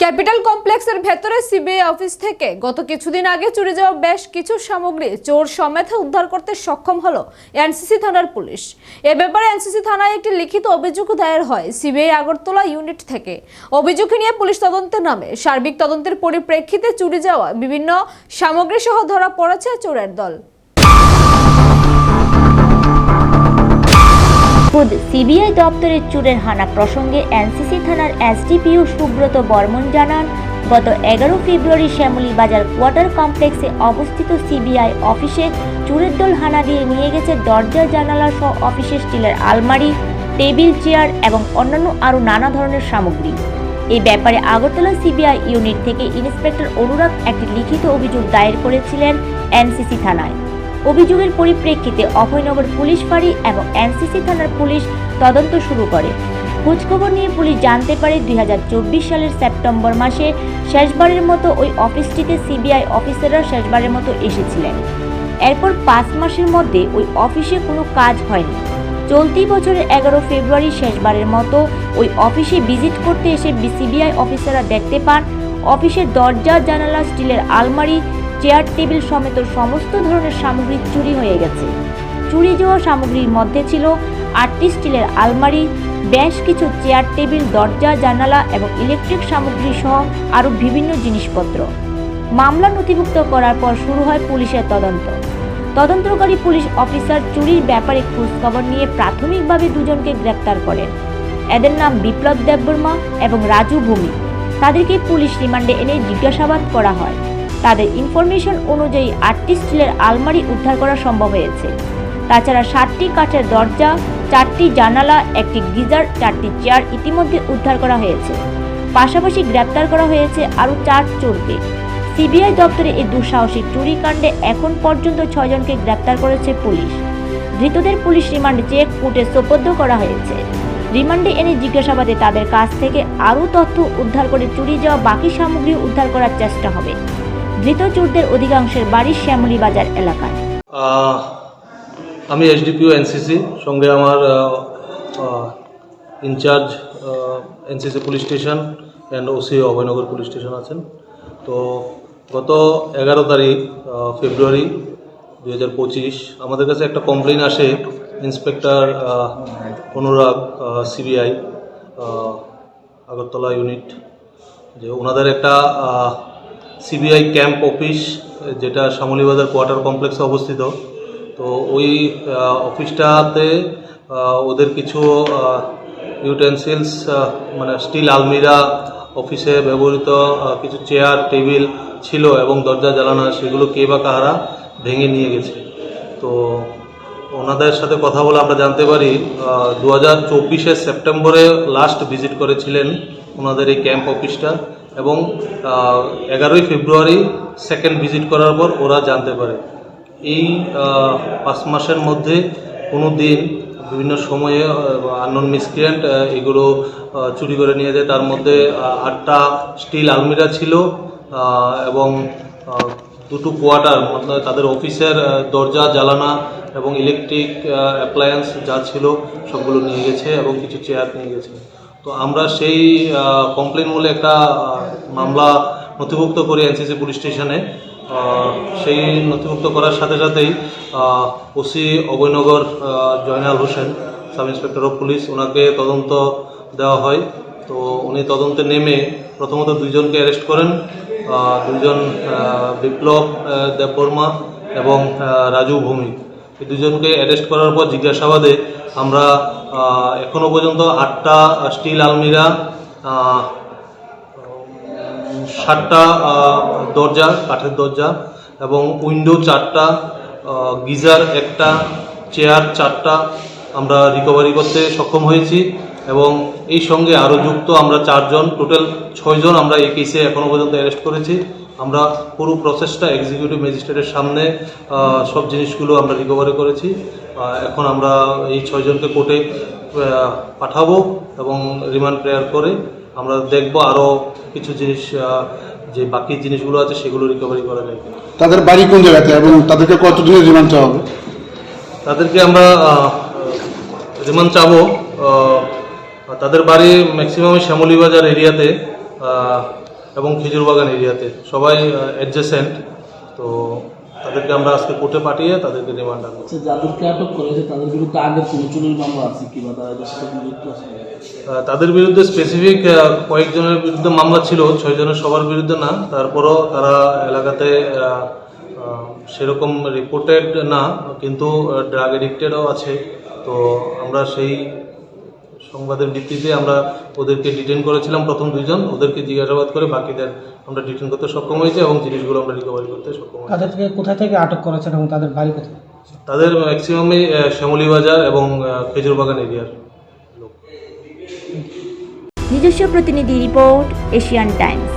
Capital কমপ্লেক্সের ভেতরে CBI office থেকে গত কিছুদিন আগে চুরি যাওয়া বেশ কিছু সামগ্রী চোর সমেত উদ্ধার করতে সক্ষম হলো এনসিসি থানার পুলিশ। এ ব্যাপারে এনসিসি থানায় একটি লিখিত অভিযোগ দায়ের হয় সিবিআই আগরতলা ইউনিট থেকে। অভিযোগ নিয়ে পুলিশ তদন্তের নামে। সার্বিক তদন্তের পরিপ্রেক্ষিতে চুরি যাওয়া বিভিন্ন সামগ্রী সহ ধরা পড়েছে চোরের দল। সিবিআই দপ্তরের চুরের হানা প্রসঙ্গে এনসিসি থানার এসডিপিও সুব্রত বর্মন জানান, গত এগারো ফেব্রুয়ারি শ্যামলী বাজার কোয়ার্টার কমপ্লেক্সে অবস্থিত সিবিআই অফিসে চুরের দল হানা দিয়ে নিয়ে গেছে দরজা, জানালা সহ অফিসের স্টিলের আলমারি, টেবিল, চেয়ার এবং অন্যান্য আরও নানা ধরনের সামগ্রী। এই ব্যাপারে আগরতলা সিবিআই ইউনিট থেকে ইন্সপেক্টর অনুরাগ একটি লিখিত অভিযোগ দায়ের করেছিলেন এনসিসি থানায়। অভিযোগের পরিপ্রেক্ষিতে অভয়নগর পুলিশ ফাঁড়ি এবং এনসিসি থানার পুলিশ তদন্ত শুরু করে। খোঁজখবর নিয়ে পুলিশ জানতে পারে দুই হাজার চব্বিশ সালের সেপ্টেম্বর মাসে শেষবারের মতো ওই অফিসটিতে সিবিআই অফিসাররা শেষবারের মতো এসেছিলেন। এরপর পাঁচ মাসের মধ্যে ওই অফিসে কোনো কাজ হয়নি। চলতি বছরের এগারো ফেব্রুয়ারি শেষবারের মতো ওই অফিসে ভিজিট করতে এসে সিবিআই অফিসাররা দেখতে পান, অফিসের দরজা, জানালা, স্টিলের আলমারি চেয়ার টেবিল সমেত সমস্ত ধরনের সামগ্রী চুরি হয়ে গেছে। চুরি যাওয়া সামগ্রীর মধ্যে ছিল আটটি স্টিলের আলমারি, বেশ কিছু চেয়ার টেবিল, দরজা, জানালা এবং ইলেকট্রিক সামগ্রী সহ আরও বিভিন্ন জিনিসপত্র। মামলা নথিভুক্ত করার পর শুরু হয় পুলিশের তদন্ত। তদন্তকারী পুলিশ অফিসার চুরির ব্যাপারে খোঁজখবর নিয়ে প্রাথমিকভাবে দুজনকে গ্রেপ্তার করেন। এদের নাম বিপ্লব দেববর্মা এবং রাজু ভূমি তাদেরকে পুলিশ রিমান্ডে এনে জিজ্ঞাসাবাদ করা হয়। তাদের ইনফরমেশন অনুযায়ী আটটি স্টিলের আলমারি উদ্ধার করা সম্ভব হয়েছে। তাছাড়া সাতটি কাঠের দরজা, চারটি জানালা, একটি গিজার, চারটি চেয়ার ইতিমধ্যে উদ্ধার করা হয়েছে। পাশাপাশি গ্রেপ্তার করা হয়েছে আরও চার চোরকে। সিবিআই দপ্তরে এই দুঃসাহসিক চুরিকাণ্ডে এখন পর্যন্ত ছয়জনকে গ্রেপ্তার করেছে পুলিশ। ধৃতদের পুলিশ রিমান্ড চেয়ে কোর্টে সোপর্দ করা হয়েছে। রিমান্ডে এনে জিজ্ঞাসাবাদে তাদের কাছ থেকে আরও তথ্য উদ্ধার করে চুরি যাওয়া বাকি সামগ্রী উদ্ধার করার চেষ্টা হবে। ধৃত চোরদের অধিকাংশের বাড়ি শ্যামলী বাজার এলাকায়। আমি এসডিপিও এনসিসি, সঙ্গে আমার in charge NCC police station and OC Abhaynagar police station আছেন। তো গত এগারো তারিখ ফেব্রুয়ারি দুই হাজার পঁচিশ আমাদের কাছে একটা কমপ্লেন আসে inspector Anurag CBI Agartala unit, যে ওনাদের একটা সিবিআই ক্যাম্প অফিস, যেটা শ্যামলীবাজার কোয়ার্টার কমপ্লেক্সে অবস্থিত। তো ওই অফিসটাতে ওদের কিছু ইউটেন্সিলস মানে স্টিল আলমিরা অফিসে ব্যবহৃত কিছু চেয়ার টেবিল ছিল এবং দরজা জ্বালানা সেগুলো কে বা কাহারা ভেঙে নিয়ে গেছে। তো ওনাদের সাথে কথা বলে আমরা জানতে পারি দু হাজার সেপ্টেম্বরে লাস্ট ভিজিট করেছিলেন ওনাদের এই ক্যাম্প অফিসটা এবং এগারোই ফেব্রুয়ারি সেকেন্ড ভিজিট করার পর ওরা জানতে পারে। এই পাঁচ মাসের মধ্যে কোনো দিন বিভিন্ন সময়ে আননোন মিসক্রিয়েন্ট এগুলো চুরি করে নিয়ে যায়। তার মধ্যে আটটা স্টিল আলমিরা ছিল এবং দুটো কোয়ার্টার তাদের অফিসের দরজা জ্বালানা এবং ইলেকট্রিক অ্যাপ্লায়েন্স যা ছিল সবগুলো নিয়ে গেছে এবং কিছু চেয়ার নিয়ে গেছে। তো আমরা সেই কমপ্লেন বলে একটা মামলা নথিভুক্ত করি এনসিসি পুলিশ স্টেশনে। সেই নথিভুক্ত করার সাথে সাথেই OC Abhaynagar Joynal Hossain sub inspector of police ওনাকে তদন্ত দেওয়া হয়। তো উনি তদন্তে নেমে প্রথমত দুইজনকে অ্যারেস্ট করেন। আহ, দুইজন বিপ্লব দেববর্মা এবং রাজু ভৌমিক। এই দুজনকে অ্যারেস্ট করার পর জিজ্ঞাসাবাদে আমরা এখনও পর্যন্ত আটটা স্টিল আলমিরা সাতটা দরজা, কাঠের দরজা এবং উইন্ডো চারটা গিজার একটা, চেয়ার চারটা আমরা রিকভারি করতে সক্ষম হয়েছি এবং এই সঙ্গে আরও যুক্ত আমরা চারজন টোটাল ছয়জন আমরা এই কেসে এখনও পর্যন্ত অ্যারেস্ট করেছি। আমরা পুরো প্রসেসটা এক্সিকিউটিভ ম্যাজিস্ট্রেটের সামনে সব জিনিসগুলো আমরা রিকভারি করেছি। এখন আমরা এই ছয়জনকে কোর্টে পাঠাবো এবং রিমান্ড প্রেয়ার করে আমরা দেখব আরও কিছু জিনিস যে বাকি জিনিসগুলো আছে সেগুলো রিকভারি করা যায় তাদের বাড়ি কোন জায়গাতে এবং তাদেরকে কতদিনের রিমান্ড চাওয়া হবে? তাদেরকে আমরা রিমান্ড চাবো তাদের বাড়ি ম্যাক্সিমাম শ্যামলী বাজার এরিয়াতে এবং খেজুরবাগান এরিয়াতে। সবাই অ্যাডজেসেন্ট তো তাদেরকে আমরা আজকে কোর্টে পাঠিয়ে তাদেরকে রিমান্ড আনব। আচ্ছা যাদেরকে আটক করেছে তাদের বিরুদ্ধে আগের কোনো চুরির মামলা আছে কি বা তারা এদের সাথে কোনো আছে? তাদের বিরুদ্ধে স্পেসিফিক কয়েকজনের বিরুদ্ধে মামলা ছিল ছয় জনের সবার বিরুদ্ধে না তারপরও তারা এলাকাতে সেরকম রিপোর্টেড না কিন্তু ড্রাগ এডিক্টেডও আছে। তো আমরা সেই সংবাদের ভিত্তিতে আমরা ওদেরকে ডিটেন করেছিলাম প্রথম দুইজন ওদেরকে জিজ্ঞাসাবাদ করে বাকিদের আমরা ডিটেন করতে সক্ষম হয়েছি এবং জিনিসগুলো আমরা রিকভারি করতে সক্ষম হয়েছি। তাদেরকে কোথায় থেকে আটক করেছেন এবং তাদের বাড়ি কোথায়? তাদের ম্যাক্সিমামই শ্যামলী বাজার এবং খেজুরবাগান এরিয়ার নিজস্ব প্রতিনিধি রিপোর্ট এশিয়ান টাইমস।